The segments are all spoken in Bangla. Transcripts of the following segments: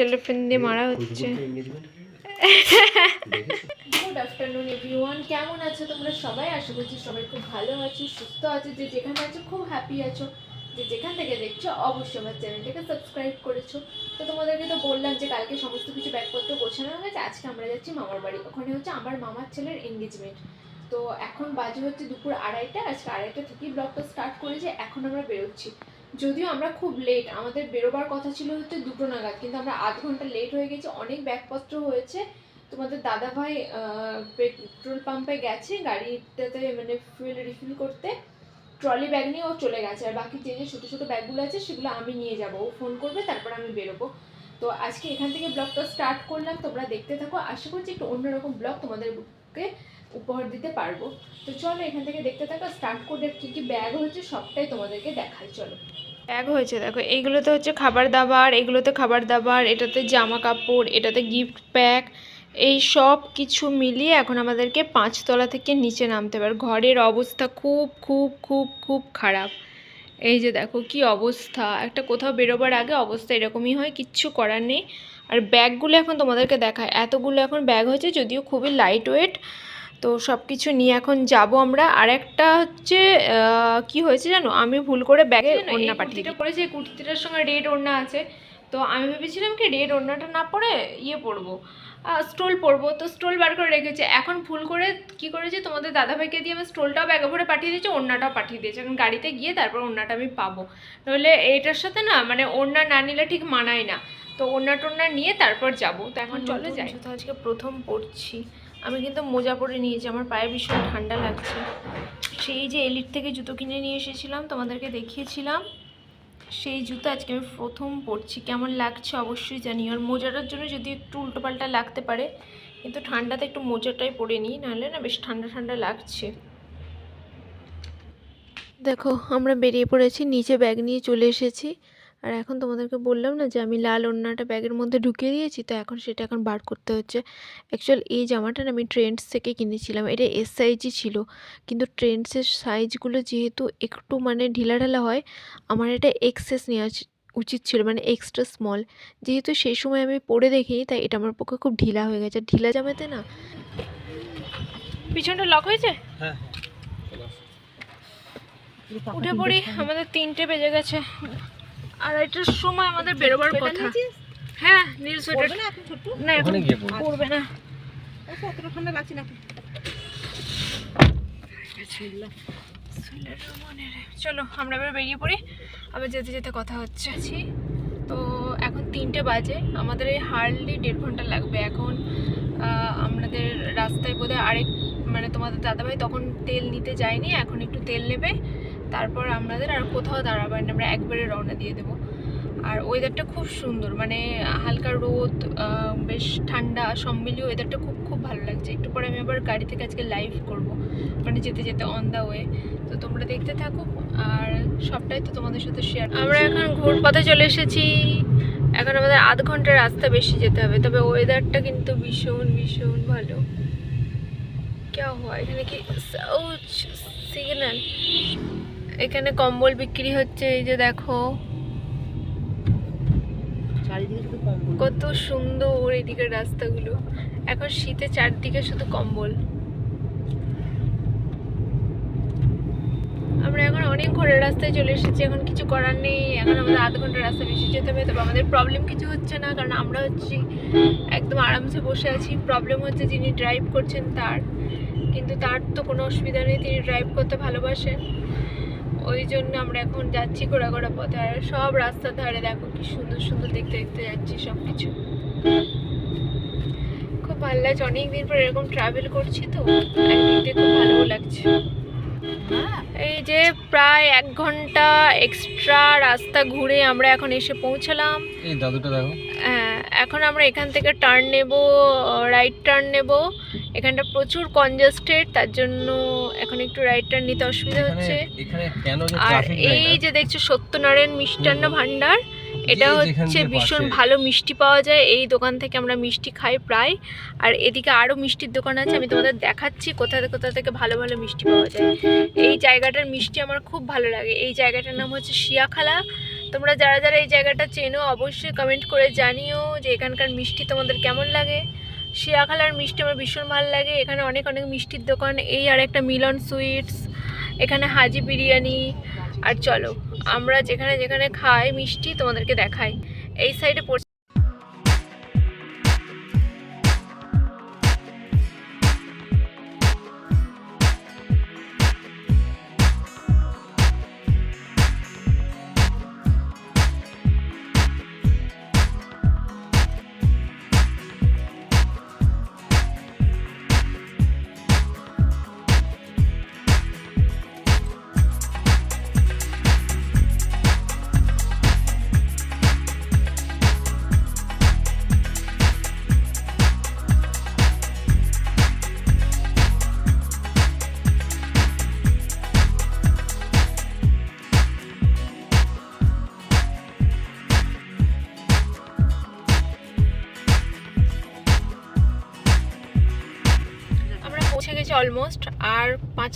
সেলোফেন দিয়ে মারা হচ্ছে। গুড আফটারনুন এভরিওয়ান কেমন আছো তোমরা সবাই? আশা করছি সবাই খুব ভালো আছো সুস্থ আছো যে যেখানে আছো খুব হ্যাপি আছো। যে যেখান থেকে দেখছ অবশ্যই আমার চ্যানেলটাকে সাবস্ক্রাইব করেছ। তো তোমাদেরকে তো বললাম যে কালকে সমস্ত কিছু ব্যাগপত্র গোছানো হয়ে গেছে আজকে আমরা যাচ্ছি মামার বাড়ি। ওখানে হচ্ছে আমার মামার ছেলের এঙ্গেজমেন্ট তো এখন বাজে হচ্ছে দুপুর আড়াইটা। আজকে আড়াইটা থেকেই ব্লগটা স্টার্ট করেছে। এখন আমরা বেরোচ্ছি। যদিও আমরা খুব লেট আমাদের বেরোবার কথা ছিল হচ্ছে দুটো নাগাদ, কিন্তু আমরা আধ ঘণ্টা লেট হয়ে গেছি, অনেক ব্যাগপত্র হয়েছে। তোমাদের দাদাভাই পেট্রোল পাম্পে গেছে গাড়িটাতে মানে ফুয়েল রিফিল করতে। ট্রলি ব্যাগ নিয়ে ও চলে গেছে, আর বাকি যে যে ছোটো ছোটো ব্যাগগুলো আছে সেগুলো আমি নিয়ে যাব, ও ফোন করবে, তারপর আমি বেরোবো। তো আজকে এখান থেকে ব্লগটা স্টার্ট করলাম, তোমরা দেখতে থাকো, আশা করছি একটু অন্যরকম ব্লগ তোমাদেরকে উপহার দিতে পারব। তো চলো এখান থেকে দেখতে থাকো স্টার্ট করে কী কী ব্যাগ হচ্ছে সবটাই তোমাদেরকে দেখাই, চলো। ব্যাগ হয়েছে, দেখো। এইগুলোতে হচ্ছে খাবার দাবার এগুলোতে খাবার দাবার, এটাতে জামা কাপড়, এটাতে গিফট প্যাক এই সব কিছু মিলিয়ে এখন আমাদেরকে পাঁচতলা থেকে নিচে নামতে হবে। ঘরের অবস্থা খুব খুব খুব খুব খারাপ। এই যে দেখো কি অবস্থা। একটা কোথাও বেরোবার আগে অবস্থা এরকমই হয়, কিচ্ছু করার নেই। আর ব্যাগগুলো এখন তোমাদেরকে দেখায়। এতগুলো এখন ব্যাগ হয়েছে, যদিও খুবই লাইট ওয়েট তো সব কিছু নিয়ে এখন যাব আমরা। আর একটা হচ্ছে কি হয়েছে জানো? আমি ভুল করে ব্যাগে ওড়না পাঠিয়ে পরেছে কুর্তিটার সঙ্গে রেড ওড়না আছে তো আমি ভেবেছিলাম কি রেড ওড়নাটা না পরে ইয়ে পরবো স্টোল পরবো। তো স্টোল বার করে রেখেছে। এখন ভুল করে কি করেছে তোমাদের দাদাভাইকে দিয়ে আমি স্টোলটাও ব্যাগে ভরে পাঠিয়ে দিয়েছে ওড়নাটাও পাঠিয়ে দিয়েছে। এখন গাড়িতে গিয়ে তারপর ওড়নাটা আমি পাবো। নইলে এটার সাথে না মানে ওড়না না নিলে ঠিক মানায় না। তো ওড়না টোড়না নিয়ে তারপর যাব। তো এখন চলে যাই। আজকে প্রথম পড়ছি আমি কিন্তু মোজা পরে নিয়েছি, আমার পায়ে ভীষণ ঠান্ডা লাগছে। সেই যে এলিট থেকে জুতো কিনে নিয়ে এসেছিলাম, তোমাদেরকে দেখিয়েছিলাম। সেই জুতো আজকে আমি প্রথম পরছি। কেমন লাগছে অবশ্যই জানি আর মোজাটার জন্য যদি একটু উল্টোপাল্টা লাগতে পারে, কিন্তু ঠান্ডাতে একটু মোজাটাই পরে নিই, নাহলে না বেশ ঠান্ডা ঠান্ডা লাগছে। দেখো, আমরা বেরিয়ে পড়েছি, নিচে ব্যাগ নিয়ে চলে এসেছি। আর এখন তোমাদেরকে বললাম না যে আমি লাল ওড়নাটা ব্যাগের মধ্যে ঢুকিয়ে দিয়েছি তো এখন সেটা এখন বার করতে হচ্ছে। অ্যাকচুয়াল এই জামাটা না আমি ট্রেন্ডস থেকে কিনেছিলাম এটা এস সাইজই ছিল। কিন্তু ট্রেন্ডসের সাইজগুলো যেহেতু একটু মানে ঢিলা ঢালা হয় আমার এটা এক্সেস নেওয়া উচিত ছিল মানে এক্সট্রা স্মল যেহেতু সেই সময় আমি পরে দেখিনি তাই এটা আমার পক্ষে খুব ঢিলা হয়ে গেছে। ঢিলা জামাতে না পিছনটা লক হয়েছে? হ্যাঁ। উঠে পড়ি আমাদের তিনটে বেজে গেছে। আড়াইটার সময় আমাদের বেরোবার কথা। হ্যাঁ নীল সোয়েটার। না এখন পড়ব। না মনে। চলো আমরা এবার বেরিয়ে পড়ি। আবার যেতে যেতে কথা হচ্ছে। আছি। তো এখন তিনটে বাজে। আমাদের এই হার্ডলি দেড় ঘণ্টা লাগবে। এখন আমাদের রাস্তায় বোধহয় আরেক মানে তোমাদের দাদাভাই তখন তেল নিতে যায়নি। এখন একটু তেল নেবে। তারপর আমাদের আর কোথাও দাঁড়াবার না আমরা একবারে রওনা দিয়ে দেবো। আর ওয়েদারটা খুব সুন্দর মানে হালকা রোদ বেশ ঠান্ডা সম্মিলিয়ে ওয়েদারটা খুব খুব ভালো লাগছে। একটু পরে আমি আবার গাড়ি থেকে আজকে লাইভ করব মানে যেতে যেতে অন দ্য ওয়ে তো তোমরা দেখতে থাকো, আর সবটাই তো তোমাদের সাথে শেয়ার আমরা এখন ঘুর পথে চলে এসেছি। এখন আমাদের আধ ঘণ্টার রাস্তা বেশি যেতে হবে, তবে ওয়েদারটা কিন্তু ভীষণ ভীষণ ভালো। কে হয় এখানে কি সিগন্যাল এখানে কম্বল বিক্রি হচ্ছে এই যে দেখো। কত সুন্দর এদিকের রাস্তাগুলো। এখন শীতে চারদিকে শুধু কম্বল। আমরা এখন অনেক ঘোরের রাস্তায় চলে এসেছি এখন কিছু করার নেই। এখন আমাদের আধ ঘণ্টা রাস্তা বেশি যেতে হবে তবে আমাদের প্রবলেম কিছু হচ্ছে না কারণ আমরা হচ্ছি একদম আরামসে বসে আছি। প্রবলেম হচ্ছে যিনি ড্রাইভ করছেন তার। কিন্তু তার তো কোনো অসুবিধা নেই তিনি ড্রাইভ করতে ভালোবাসেন। ওই জন্য আমরা এখন যাচ্ছি ঘোরা ঘোরা পথে। আর সব রাস্তার ধারে দেখো কি সুন্দর সুন্দর দেখতে দেখতে যাচ্ছি সব কিছু খুব ভালো লাগছে। অনেকদিন পর এরকম ট্রাভেল করছি তো একদিক দিয়ে খুব ভালোও লাগছে। এই যে প্রায় এক ঘণ্টা এক্সট্রা রাস্তা ঘুরে আমরা এখন এসে পৌঁছালাম। এই দাদুটা দেখো। হ্যাঁ, এখন আমরা এখান থেকে টার্ন নেব রাইট টার্ন নেব। এখানটা প্রচুর কনজাস্টেড তার জন্য এখন একটু রাইট টার্ন নিতে অসুবিধা হচ্ছে। আর এই যে দেখছ সত্যনারায়ণ মিষ্টান্ন ভান্ডার এটা হচ্ছে ভীষণ ভালো মিষ্টি পাওয়া যায়। এই দোকান থেকে আমরা মিষ্টি খাই প্রায়। আর এদিকে আরও মিষ্টির দোকান আছে আমি তোমাদের দেখাচ্ছি কোথা থেকে কোথা থেকে ভালো ভালো মিষ্টি পাওয়া যায়। এই জায়গাটার মিষ্টি আমার খুব ভালো লাগে। এই জায়গাটার নাম হচ্ছে শিয়াখালা। তোমরা যারা যারা এই জায়গাটা চেনো অবশ্যই কমেন্ট করে জানিও যে এখানকার মিষ্টি তোমাদের কেমন লাগে। শিয়াখালার মিষ্টি আমার ভীষণ ভালো লাগে। এখানে অনেক অনেক মিষ্টির দোকান। এই আর একটা মিলন সুইটস, এখানে হাজি বিরিয়ানি। আর চলো, আমরা যেখানে যেখানে খাই মিষ্টি তোমাদেরকে দেখাই। এই সাইডে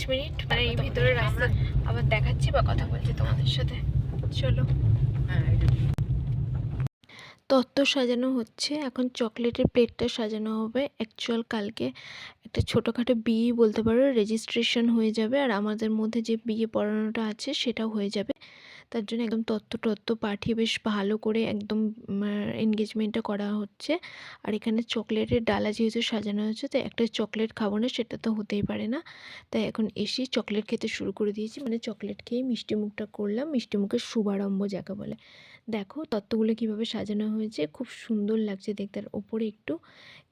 মিনিট মানে এই ভিতরে রাস্তা আবার দেখাচ্ছি বা কথা বলছি তোমাদের সাথে। চলো। তত্ত্ব সাজানো হচ্ছে। এখন চকলেটের প্লেটটা সাজানো হবে। অ্যাকচুয়াল কালকে একটা ছোটোখাটো বিয়ে বলতে পারো রেজিস্ট্রেশন হয়ে যাবে। আর আমাদের মধ্যে যে বিয়ে পড়ানোটা আছে, সেটাও হয়ে যাবে। তার জন্য একদম তত্ত্ব টত্ত্ব পাঠিয়ে বেশ ভালো করে একদম এনগেজমেন্টটা করা হচ্ছে। আর এখানে চকলেটের ডালা যেহেতু সাজানো হয়েছে, তো একটা চকলেট খাব না, সেটা তো হতেই পারে না। তাই এখন এসে চকলেট খেতে শুরু করে দিয়েছি। মানে চকলেট খেয়ে মিষ্টি মুখটা করলাম। মিষ্টি মুখের শুভারম্ভ যাকে বলে। দেখো তত্ত্বগুলো কীভাবে সাজানো হয়েছে, খুব সুন্দর লাগছে দেখতে। আর ওপরে একটু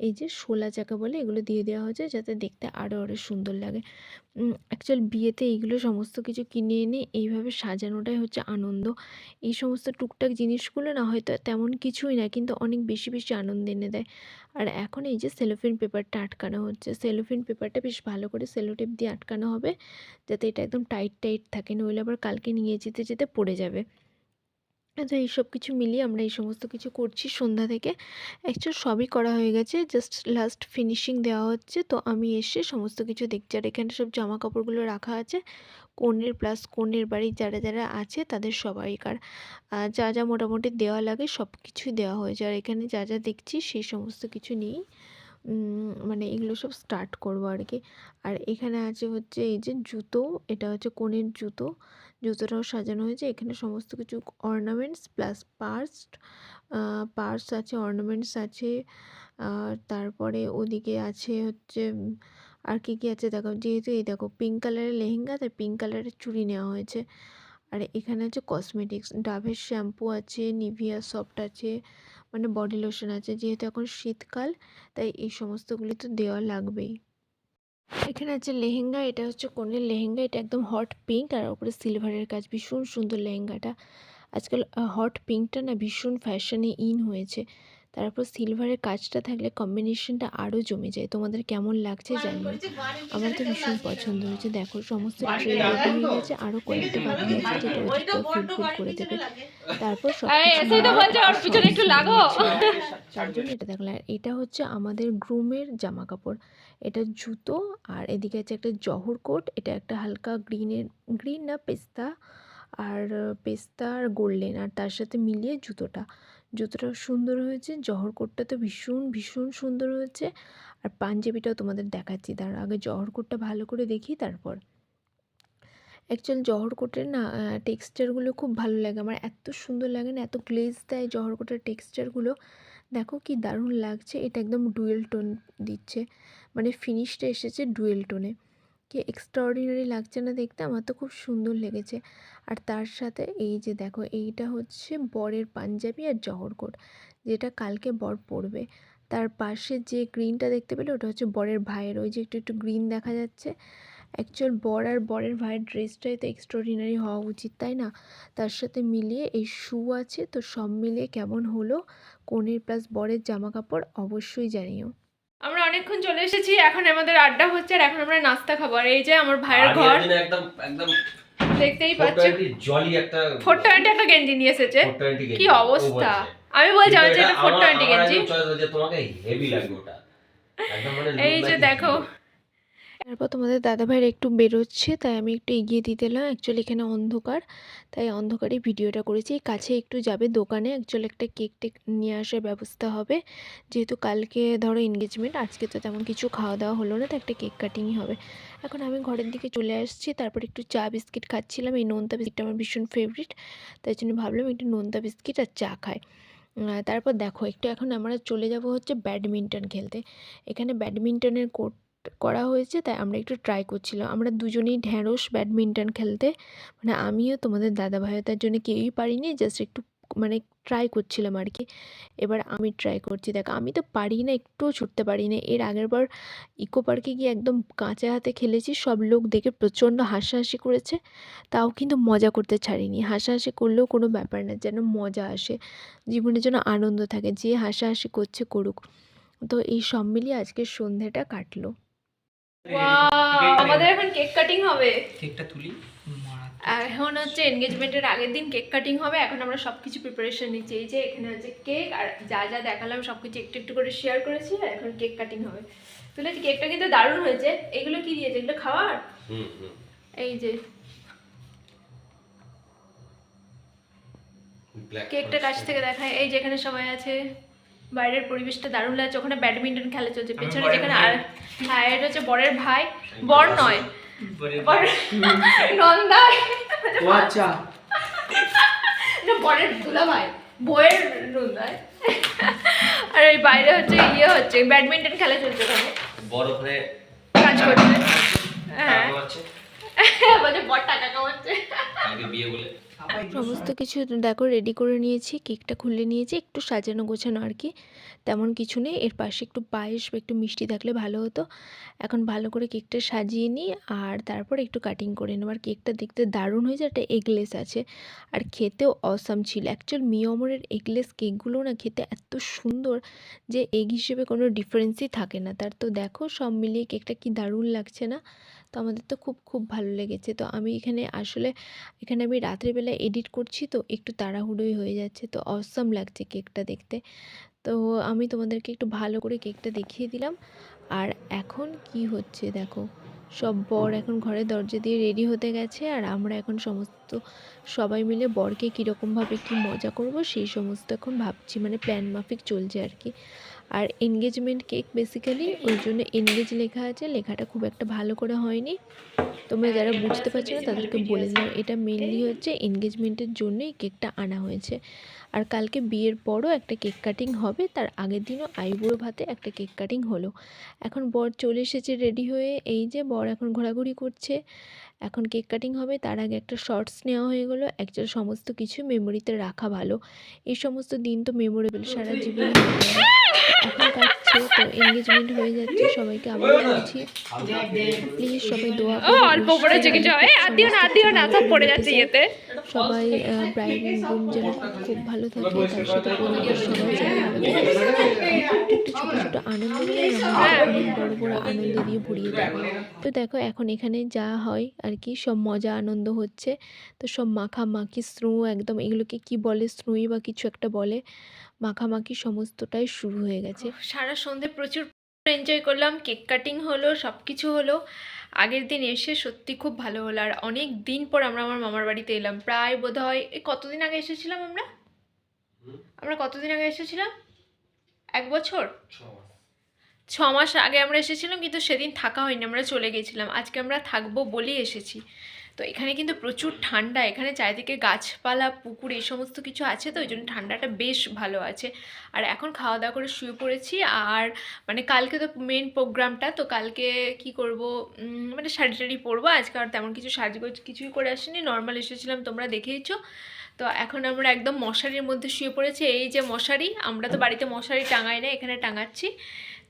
এই যে শোলা চাকা বলে এগুলো দিয়ে দেওয়া হয়েছে যাতে দেখতে আরও আরও সুন্দর লাগে। অ্যাকচুয়াল বিয়েতে এইগুলো সমস্ত কিছু কিনে এনে এইভাবে সাজানোটাই হচ্ছে আনন্দ। এই সমস্ত টুকটাক জিনিসগুলো না হয়তো তেমন কিছুই না, কিন্তু অনেক বেশি বেশি আনন্দ এনে দেয়। আর এখন এই যে সেলোফিন পেপারটা আটকানো হচ্ছে সেলোফিন পেপারটা বেশ ভালো করে সেলোটেপ দিয়ে আটকানো হবে, যাতে এটা একদম টাইট টাইট থাকে, নইলে আবার কালকে নিয়ে যেতে যেতে পড়ে যাবে। তো এইসব কিছু মিলিয়ে আমরা এই সমস্ত কিছু করছি সন্ধ্যা থেকে। অ্যাকচুয়াল সবই করা হয়ে গেছে জাস্ট লাস্ট ফিনিশিং দেওয়া হচ্ছে। তো আমি এসে সমস্ত কিছু দেখছি। আর এখানে সব জামা কাপড়গুলো রাখা আছে। কনের প্লাস কনের বাড়ির যারা যারা আছে তাদের সবাইকার। যা যা মোটামুটি দেওয়া লাগে সব কিছুই দেওয়া হয়েছে। আর এখানে যা যা দেখছি সেই সমস্ত কিছু নিয়েই মানে এগুলো সব স্টার্ট করব আর কি। আর এখানে আছে হচ্ছে এই যে জুতো, এটা হচ্ছে কনের জুতো। জুতোটাও সাজানো হয়েছে। এখানে সমস্ত কিছু অর্নামেন্টস প্লাস পার্স পার্স আছে অর্নামেন্টস আছে। আর তারপরে ওদিকে আছে হচ্ছে, আর কি কি আছে দেখো? যেহেতু এই দেখো পিঙ্ক কালারের লেহেঙ্গা, তাই পিঙ্ক কালারের চুড়ি নেওয়া হয়েছে। আর এখানে আছে কসমেটিক্স ডাভের শ্যাম্পু আছে নিভিয়া সফট আছে। মানে বডি লোশন আছে, যেহেতু এখন শীতকাল, তাই এই সমস্তগুলি তো দেওয়া লাগবেই। এখানে আছে লেহেঙ্গা, এটা হচ্ছে কনের লেহেঙ্গা, এটা একদম হট পিঙ্ক আর ওপরে সিলভারের কাজ, ভীষণ সুন্দর লেহেঙ্গাটা। আজকাল হট পিঙ্কটা না ভীষণ ফ্যাশনে ইন হয়েছে। তারপর সিলভারের কাজটা থাকলে কম্বিনেশনটা আরও জমে যায়। তোমাদের কেমন লাগছে জানিও। আমার তো ভীষণ পছন্দ হয়েছে। দেখো সমস্ত ট্রে রেডি হয়ে গেছে আরও কয়েকটা বাকি আছে যেটা করে দেবে। তারপর সব তার জন্য এটা দেখলাম আর এটা হচ্ছে আমাদের গ্রুমের জামা কাপড় এটা জুতো আর এদিকে আছে একটা জহর কোট এটা একটা হালকা গ্রিনের গ্রিন না পেস্তা আর পেস্তা আর গোল্ডেন আর তার সাথে মিলিয়ে জুতোটা। জুতোটা সুন্দর হয়েছে, জহর কোটটা তো ভীষণ ভীষণ সুন্দর হয়েছে। আর পাঞ্জাবিটাও তোমাদের দেখাচ্ছি। তার আগে জহর কোটটা ভালো করে দেখি, তারপর। অ্যাকচুয়াল জহর কোটের না টেক্সচারগুলো খুব ভালো লাগে। আমার এত সুন্দর লাগে না, এত গ্লেজ দেয় জহর কোটের টেক্সচারগুলো দেখো কি দারুণ লাগছে। এটা একদম ডুয়েল টোন দিচ্ছে। মানে ফিনিশটা এসেছে ডুয়েল টোনে কি এক্সট্রাঅর্ডিনারি লাগছে না দেখতে, আমার তো খুব সুন্দর লেগেছে। আর তার সাথে এই যে দেখো, এইটা হচ্ছে বরের পাঞ্জাবি আর জহর কোট, যেটা কালকে বর পরবে। তার পাশে যে গ্রিনটা দেখতে পেলে, ওটা হচ্ছে বরের ভাইয়ের, ওই যে একটু একটু গ্রিন দেখা যাচ্ছে। অ্যাকচুয়াল বর আর বরের ভাইয়ের ড্রেসটাই তো এক্সট্রাঅর্ডিনারি হওয়া উচিত, তাই না? তার সাথে মিলিয়ে এই শু আছে, তো সব মিলিয়ে কেমন হলো? কনের প্লাস বরের জামা কাপড় অবশ্যই জানিও। আমরা অনেকক্ষণ চলে এসেছি এখন আমাদের আড্ডা হচ্ছে আর এখন আমরা নাস্তা খাব। আর এই যে আমার ভাইয়ের ঘর একদম একদম দেখতেই পাচ্ছ। জলি একটা ফোর টোয়েন্টি একটা গেঞ্জি নিয়ে এসেছে। কি অবস্থা? আমি বলছি আমার যে এটা ফোর আমার- টোয়েন্টি আমার গেঞ্জি। তোমাকে হেভি লাগবে ওটা। একদম মানে এই যে দেখো তারপর তোমাদের দাদাভাইয়ের একটু বেরোচ্ছে, তাই আমি একটু এগিয়ে দিতে এলাম। অ্যাকচুয়ালি এখানে অন্ধকার, তাই অন্ধকারে ভিডিওটা করেছি। কাছে একটু যাবে দোকানে অ্যাকচুয়ালি একটা কেক টেক নিয়ে আসার ব্যবস্থা হবে। যেহেতু কালকে ধরো এনগেজমেন্ট আজকে তো তেমন কিছু খাওয়া দাওয়া হলো না তো একটা কেক কাটিংই হবে। এখন আমি ঘরের দিকে চলে আসছি, তারপর একটু চা বিস্কিট খাচ্ছিলাম। এই নোনতা বিস্কিটটা আমার ভীষণ ফেভারিট তাই জন্য ভাবলাম একটু নোনতা বিস্কিট আর চা খাই। তারপর দেখো, একটু এখন আমরা চলে যাব হচ্ছে ব্যাডমিন্টন খেলতে। এখানে ব্যাডমিন্টনের কোর্ট করা হয়েছে, তাই আমরা একটু ট্রাই করছিলাম। আমরা দুজনেই ঢ্যাঁড়স ব্যাডমিন্টন খেলতে। মানে আমিও তোমাদের দাদা ভাইও তার জন্য কেউই পারিনি জাস্ট একটু মানে ট্রাই করছিলাম আর কি। এবার আমি ট্রাই করছি। দেখ, আমি তো পারি না, একটুও ছুটতে পারি না। এর আগের বার ইকো পার্কে গিয়ে একদম কাঁচা হাতে খেলেছি, সব লোক দেখে প্রচণ্ড হাসাহাসি করেছে। তাও কিন্তু মজা করতে ছাড়িনি। হাসাহাসি করলেও কোনো ব্যাপার না, যেন মজা আসে। জীবনের জন্য আনন্দ থাকে, যে হাসাহাসি করছে করুক। তো এই সব মিলিয়ে আজকের সন্ধ্যাটা কাটলো। আমাদের এখন কেক কাটিং হবে। কেকটা তুলি। এখন হচ্ছে এনগেজমেন্টের আগের দিন কেক কাটিং হবে এখন আমরা সব কিছু প্রিপারেশন নিচ্ছি। এই যে এখানে হচ্ছে কেক আর যা যা দেখালাম সব কিছু একটু একটু করে শেয়ার করেছি আর এখন কেক কাটিং হবে। তুলে কেকটা কিন্তু দারুণ হয়েছে। এগুলো কি দিয়েছে? এগুলো খাওয়ার? হুম হুম। এই যে। ব্ল্যাক কেকটা কাছ থেকে দেখায়। এই যেখানে সবাই আছে। বাইরের পরিবেশটা দারুণ লাগছে। ওখানে ব্যাডমিন্টন খেলা চলছে। পেছনে যেখানে। আর হ্যাঁ এটা হচ্ছে বরের ভাই। বর নয়। নন্দা। আচ্ছা। বরের দুলা ভাই বইয়ের নন্দায় আর এই বাইরে হচ্ছে ইয়ে হচ্ছে ব্যাডমিন্টন খেলা চলছে ওখানে। বড় ওখানে কাজ করছে। হ্যাঁ। টাকা বলছে বর টাকা কামাচ্ছে। কালকে বিয়ে বলে। সমস্ত কিছু দেখো রেডি করে নিয়েছি কেকটা খুলে নিয়েছি একটু সাজানো গোছানো আর কি। তেমন কিছু নেই এর পাশে একটু পায়েস বা একটু মিষ্টি থাকলে ভালো হতো। এখন ভালো করে কেকটা সাজিয়ে নিই আর তারপর একটু কাটিং করে নেব। আর কেকটা দেখতে দারুণ হয়েছে একটা এগলেস আছে। আর খেতেও অসাম ছিল। অ্যাকচুয়াল মিয়মরের এগলেস কেকগুলো না খেতে এত সুন্দর যে এগ হিসেবে কোনো ডিফারেন্সই থাকে না। তার তো দেখো সব মিলিয়ে কেকটা কি দারুণ লাগছে না? তো আমাদের তো খুব খুব ভালো লেগেছে। তো আমি এখানে আসলে এখানে আমি রাত্রিবেলা এডিট করছি তো একটু তাড়াহুড়োই হয়ে যাচ্ছে। তো অসম লাগছে কেকটা দেখতে। তো আমি তোমাদেরকে একটু ভালো করে কেকটা দেখিয়ে দিলাম। আর এখন কি হচ্ছে দেখো? সব বর এখন ঘরে দরজা দিয়ে রেডি হতে গেছে আর আমরা এখন সমস্ত সবাই মিলে বরকে কীরকমভাবে কী মজা করব সেই সমস্ত এখন ভাবছি। মানে প্ল্যান মাফিক চলছে আর কি। আর এনগেজমেন্ট কেক বেসিক্যালি ওই জন্য এনগেজ লেখা আছে লেখাটা খুব একটা ভালো করে হয়নি। তোমরা যারা বুঝতে পারছ না তাদেরকে বলে দিলাম। এটা মেনলি হচ্ছে এনগেজমেন্টের জন্যই কেকটা আনা হয়েছে। আর কালকে বিয়ের পরও একটা কেক কাটিং হবে তার আগের দিনও আইবুড়ো ভাতে একটা কেক কাটিং হলো। এখন বর চলে এসেছে রেডি হয়ে এই যে বর এখন ঘোরাঘুরি করছে। এখন কেক কাটিং হবে তার আগে একটা শর্টস নেওয়া হয়ে গেলো অ্যাকচুয়াল সমস্ত কিছু মেমোরিতে রাখা ভালো। এই সমস্ত দিন তো মেমোরেবল সারা জীবন এখন কাটছে তো এনগেজমেন্ট হয়ে যাচ্ছে সবাইকে আবার বলছি। প্লিজ সবাই দোয়া অল্প পড়ে আর দিও না আর দিও না সব পড়ে যাচ্ছে। ইয়েতে। সবাই ব্রাইড গ্রুম যেন খুব ভালো থাকে তার সাথে পরিবারের সবাই যেন ভালো থাকে একটু ছোটো ছোটো আনন্দ নিয়ে আমরা অনেক বড় বড় আনন্দ দিয়ে ভরিয়ে দেবো। তো দেখো এখন এখানে যা হয় আর কি সব মজা আনন্দ হচ্ছে। তো সব মাখামাখি স্নু একদম এগুলোকে কি বলে স্নুই বা কিছু একটা বলে মাখামাখি সমস্তটাই শুরু হয়ে গেছে। সারা সন্ধে প্রচুর এনজয় করলাম কেক কাটিং হলো সব কিছু হলো। আগের দিন এসে সত্যি খুব ভালো হলো। আর অনেক দিন পর আমরা আমার মামার বাড়িতে এলাম। প্রায় বোধ হয় কতদিন আগে এসেছিলাম আমরা? আমরা কতদিন আগে এসেছিলাম? এক বছর? ছ মাস। ছ মাস আগে আমরা এসেছিলাম কিন্তু সেদিন থাকা হয়নি আমরা চলে গেছিলাম। আজকে আমরা থাকব বলেই এসেছি। তো এখানে কিন্তু প্রচুর ঠান্ডা, এখানে চারিদিকে গাছপালা, পুকুর এই সমস্ত কিছু আছে তো ওই জন্য ঠান্ডাটা বেশ ভালো আছে। আর এখন খাওয়া দাওয়া করে শুয়ে পড়েছি, আর মানে কালকে তো মেন প্রোগ্রামটা তো কালকে কি করব মানে শাড়ি টাড়ি পরবো, আজকে আর তেমন কিছু সাজগোজ কিছুই করে আসিনি নর্মাল এসেছিলাম, তোমরা দেখেইছো। তো এখন আমরা একদম মশারির মধ্যে শুয়ে পড়েছি, এই যে মশারি, আমরা তো বাড়িতে মশারি টাঙাই না, এখানে টাঙাচ্ছি।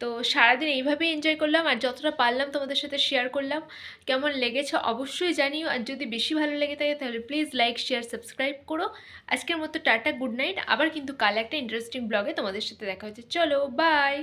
তো সারাদিন এইভাবেই এনজয় করলাম আর যতটা পারলাম তোমাদের সাথে শেয়ার করলাম। কেমন লেগেছে অবশ্যই জানিও আর যদি বেশি ভালো লেগে থাকে তাহলে প্লিজ লাইক শেয়ার সাবস্ক্রাইব করো। আজকের মতো টাটা গুড নাইট আবার কিন্তু কাল একটা ইন্টারেস্টিং ব্লগে তোমাদের সাথে দেখা হচ্ছে। চলো বাই